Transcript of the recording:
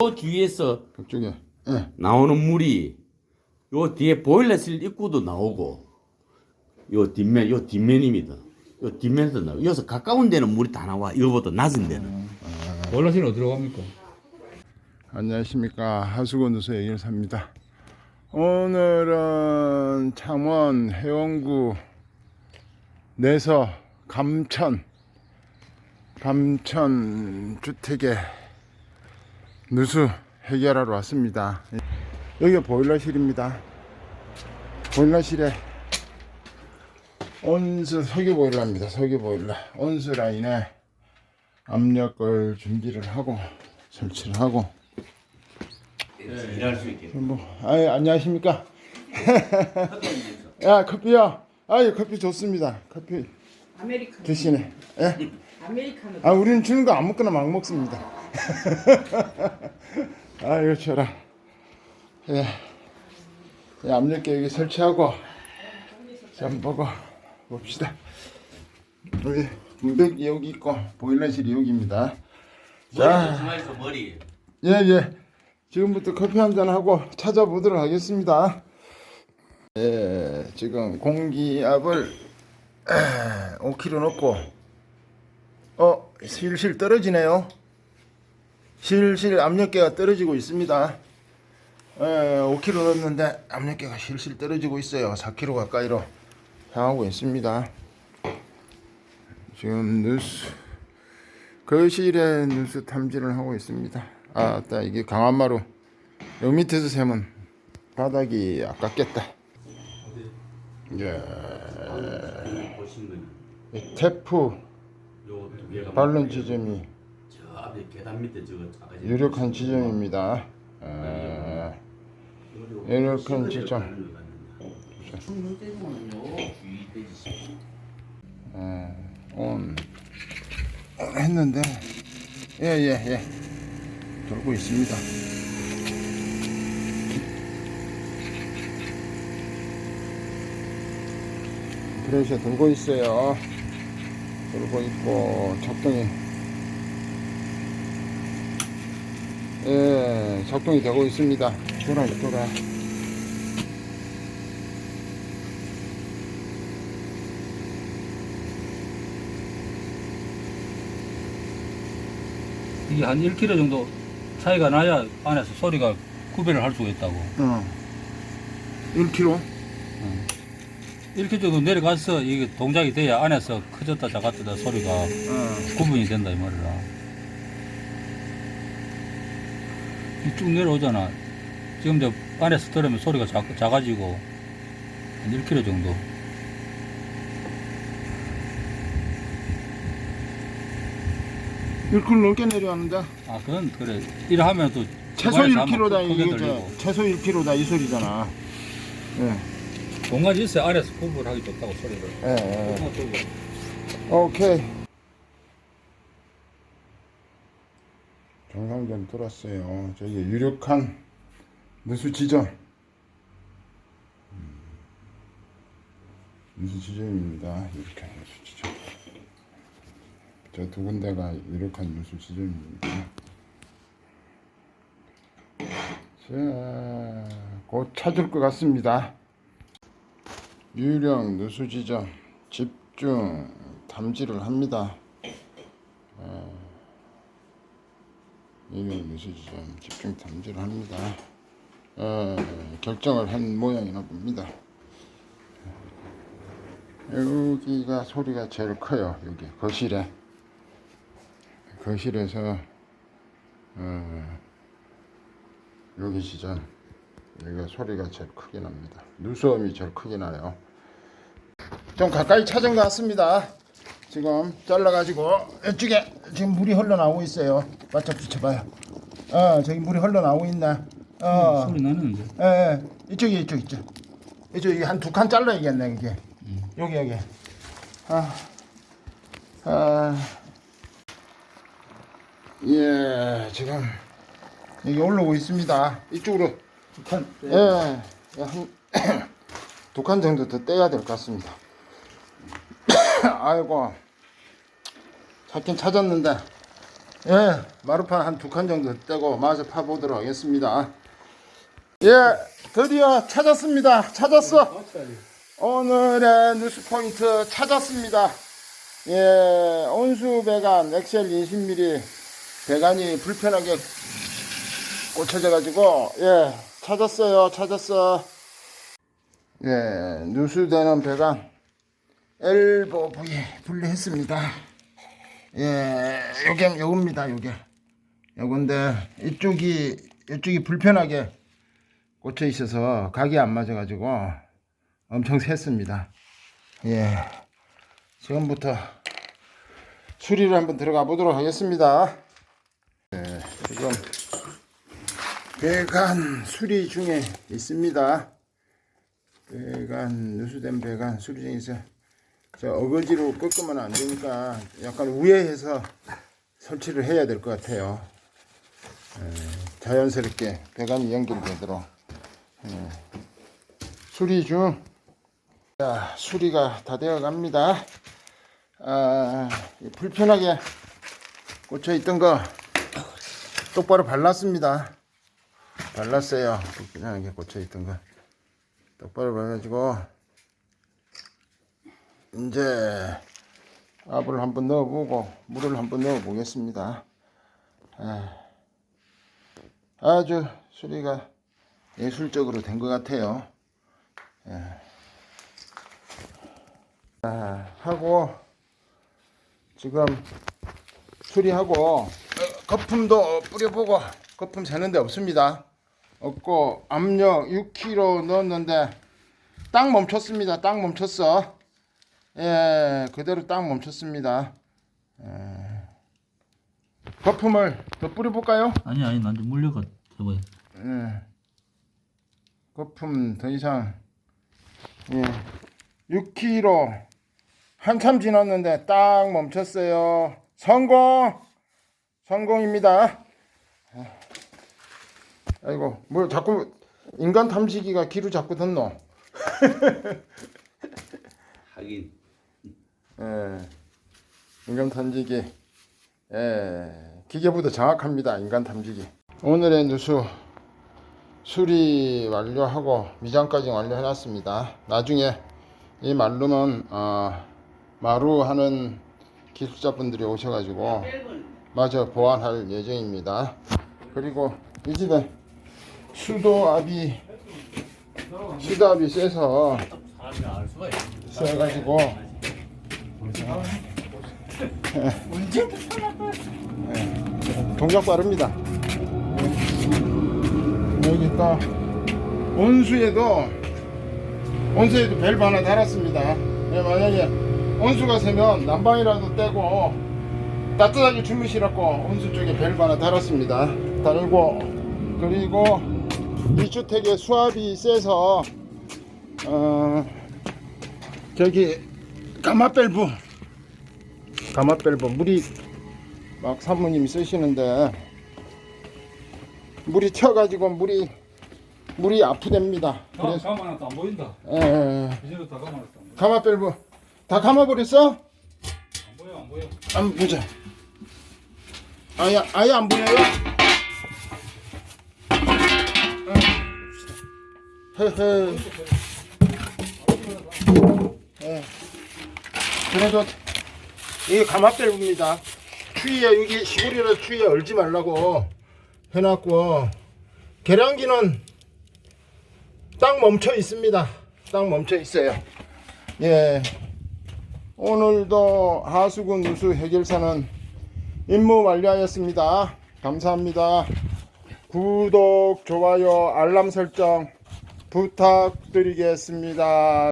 요 뒤에서 그쪽에. 예. 나오는 물이 요 뒤에 보일러실 입구도 나오고 요 뒷면 요 뒷면입니다. 요 뒷면에서 나와. 여기서 가까운 데는 물이 다 나와. 이거보다 낮은 데는. 원래는 어디로 갑니까? 안녕하십니까 하수구 누수 예길사입니다. 오늘은 창원 해원구 내서 감천 감천 주택에 누수 해결하러 왔습니다. 여기가 보일러실입니다. 보일러실에 온수 석유 보일러입니다. 석유 보일러 온수 라인에 압력을 준비를 하고 설치를 하고 일할 수 있게. 뭐, 아 안녕하십니까? 야, 커피요. 아, 커피 좋습니다. 커피 아메리카노. 드시네. 예? 아메리카노. 아, 우리는 주는 거 아무거나 막 먹습니다. 아, 이거 쳐라. 예. 예, 압력계 여기 설치하고 좀 보고 봅시다. 여기 문백이 여기 있고 보일러실이 여기입니다. 자. 머리. 예, 예. 지금부터 커피 한잔 하고 찾아보도록 하겠습니다. 예, 지금 공기압을 5kg 넣고, 어, 실실 떨어지네요. 실실 압력계가 떨어지고 있습니다. 예, 5kg 넣었는데 압력계가 실실 떨어지고 있어요. 4kg 가까이로 향하고 있습니다. 지금 뉴스 거실에 뉴스 탐지를 하고 있습니다. 아, 따 이게 강한마루. 요 밑에서 세면 바닥이 아깝겠다. 예, 보시면 이 테프 요두 개가 발론 지점이 저 앞에 계단 밑에 저거 아까 전에 유력한 지점입니다. 아, 유력한 지점. 충전 때문에요. 주의 되지. 어, 온, 온 했는데, 예, 예, 예. 돌고 있습니다. 프레셔 돌고 있어요. 돌고 있고, 작동이, 예, 작동이 되고 있습니다. 돌아, 돌아. 이게 한 1km 정도 차이가 나야 안에서 소리가 구별을 할 수가 있다고. 어. 1kg? 1km 정도 내려가서 이게 동작이 돼야 안에서 커졌다 작았다 소리가 어. 구분이 된다 이 말이라. 이쭉 내려오잖아. 지금 저 안에서 들으면 소리가 작, 작아지고 한 1km 정도. 일 1kg 넘게 내려왔는데 아 그건 그래. 이래 하면 또 최소 중간에서 한번 1kg다 크게 이게 들리고. 저 최소 1kg다 이 소리잖아. 예. 있어야 안에서 구분하기 좋다고 소리를. 예, 예. 오케이. 정상전 돌았어요. 저기 유력한 누수 지점. 음. 누수 지점입니다. 유력한 누수 지점. 저 두 군데가 유력한 누수 지점입니다. 자, 곧 찾을 것 같습니다. 유령 누수 지점 집중 탐지를 합니다. 어, 유령 누수 지점 집중 탐지를 합니다. 어, 결정을 한 모양이나 봅니다. 여기가 소리가 제일 커요. 여기 거실에 거실에서 어, 여기 지점 여기가 소리가 제일 크게 납니다. 누수음이 제일 크게 나요. 좀 가까이 찾은 것 같습니다. 지금 잘라가지고 이쪽에 지금 물이 흘러나오고 있어요. 바짝 비춰봐요. 어 저기 물이 흘러나오고 있네. 어 소리 나는데. 예, 예. 이쪽이 이쪽 이쪽 이쪽 한두 칸 잘라야겠네 이게 여기 여기 아, 아, 예 지금 여기 올라오고 있습니다 이쪽으로 북한 예, 한두 칸 정도 더 떼야 될 것 같습니다 아이고 찾긴 찾았는데 예, 마루판 한 두 칸 정도 떼고 마저 파보도록 하겠습니다. 예, 드디어 찾았습니다. 찾았어. 오늘의 뉴스 포인트 찾았습니다. 예, 온수 배관 엑셀 20mm 배관이 불편하게 꽂혀져 가지고 예, 찾았어요. 찾았어. 예, 누수되는 배관 엘보 부위 분리했습니다. 예, 요게 요겁니다. 요게 요건데 이쪽이 이쪽이 불편하게 꽂혀 있어서 각이 안 맞아 가지고 엄청 샜습니다. 예. 지금부터 수리를 한번 들어가 보도록 하겠습니다. 예, 지금 배관 수리 중에 있습니다. 배관 누수된 배관 수리 중에 있어요. 저 어거지로 꺾으면 안 되니까 약간 우회해서 설치를 해야 될 것 같아요. 에, 자연스럽게 배관이 연결되도록 에, 수리 중. 자, 수리가 다 되어 갑니다. 아, 이 불편하게 꽂혀 있던 거 똑바로 발랐습니다. 발랐어요. 불편하게 꽂혀 있던 거 똑바로 발라가지고 이제 압을 한번 넣어보고 물을 한번 넣어보겠습니다. 아, 아주 수리가 예술적으로 된 것 같아요. 예. 아, 하고 지금 수리하고 어, 거품도 뿌려보고 거품 새는데 없습니다. 없고 압력 6kg 넣었는데 딱 멈췄습니다. 딱 멈췄어. 예, 그대로 딱 멈췄습니다. 예. 거품을 더 뿌려볼까요? 아니 아니 난 좀 물려가 해봐요. 예. 거품 더 이상 예. 6kg 한참 지났는데 딱 멈췄어요. 성공! 성공입니다. 아이고, 뭐 자꾸 인간 탐지기가 귀로 자꾸 듣노? 하긴 예. 인간 탐지기. 예. 기계보다 정확합니다. 인간 탐지기. 오늘의 누수 수리 완료하고 미장까지 완료해 놨습니다. 나중에 이 말룸은 어, 마루 하는 기술자분들이 오셔가지고 마저 보완할 예정입니다. 그리고 이 집에 수도압이 수도압이 세서 세가지고 동작 빠릅니다. 여기 또 온수에도 온수에도 밸브 하나 달았습니다. 예, 만약에 온수가 세면 난방이라도 떼고 따뜻하게 주무시라고 온수 쪽에 밸브 하나 달았습니다. 달고 그리고 이 주택에 수압이 세서 어 저기 가마 밸브 가마 밸브 물이 막 사모님이 쓰시는데 물이 튀어가지고 물이 물이 아프답니다. 다 그래서 감아놨다 안 보인다. 에, 이제도 다 감아놨다. 안 가마 밸브 다 감아버렸어? 보여 안 보여. 한번 보자. 아예 아예 안 보여요? 헤헤. 예. 그래도 이게 가마 밸브입니다. 추위에 여기 시골이라 추위에 얼지 말라고 해놨고 계량기는 딱 멈춰 있습니다. 딱 멈춰 있어요. 예. 오늘도 하수구 누수 해결사는 임무 완료하였습니다. 감사합니다. 구독, 좋아요, 알람 설정 부탁드리겠습니다.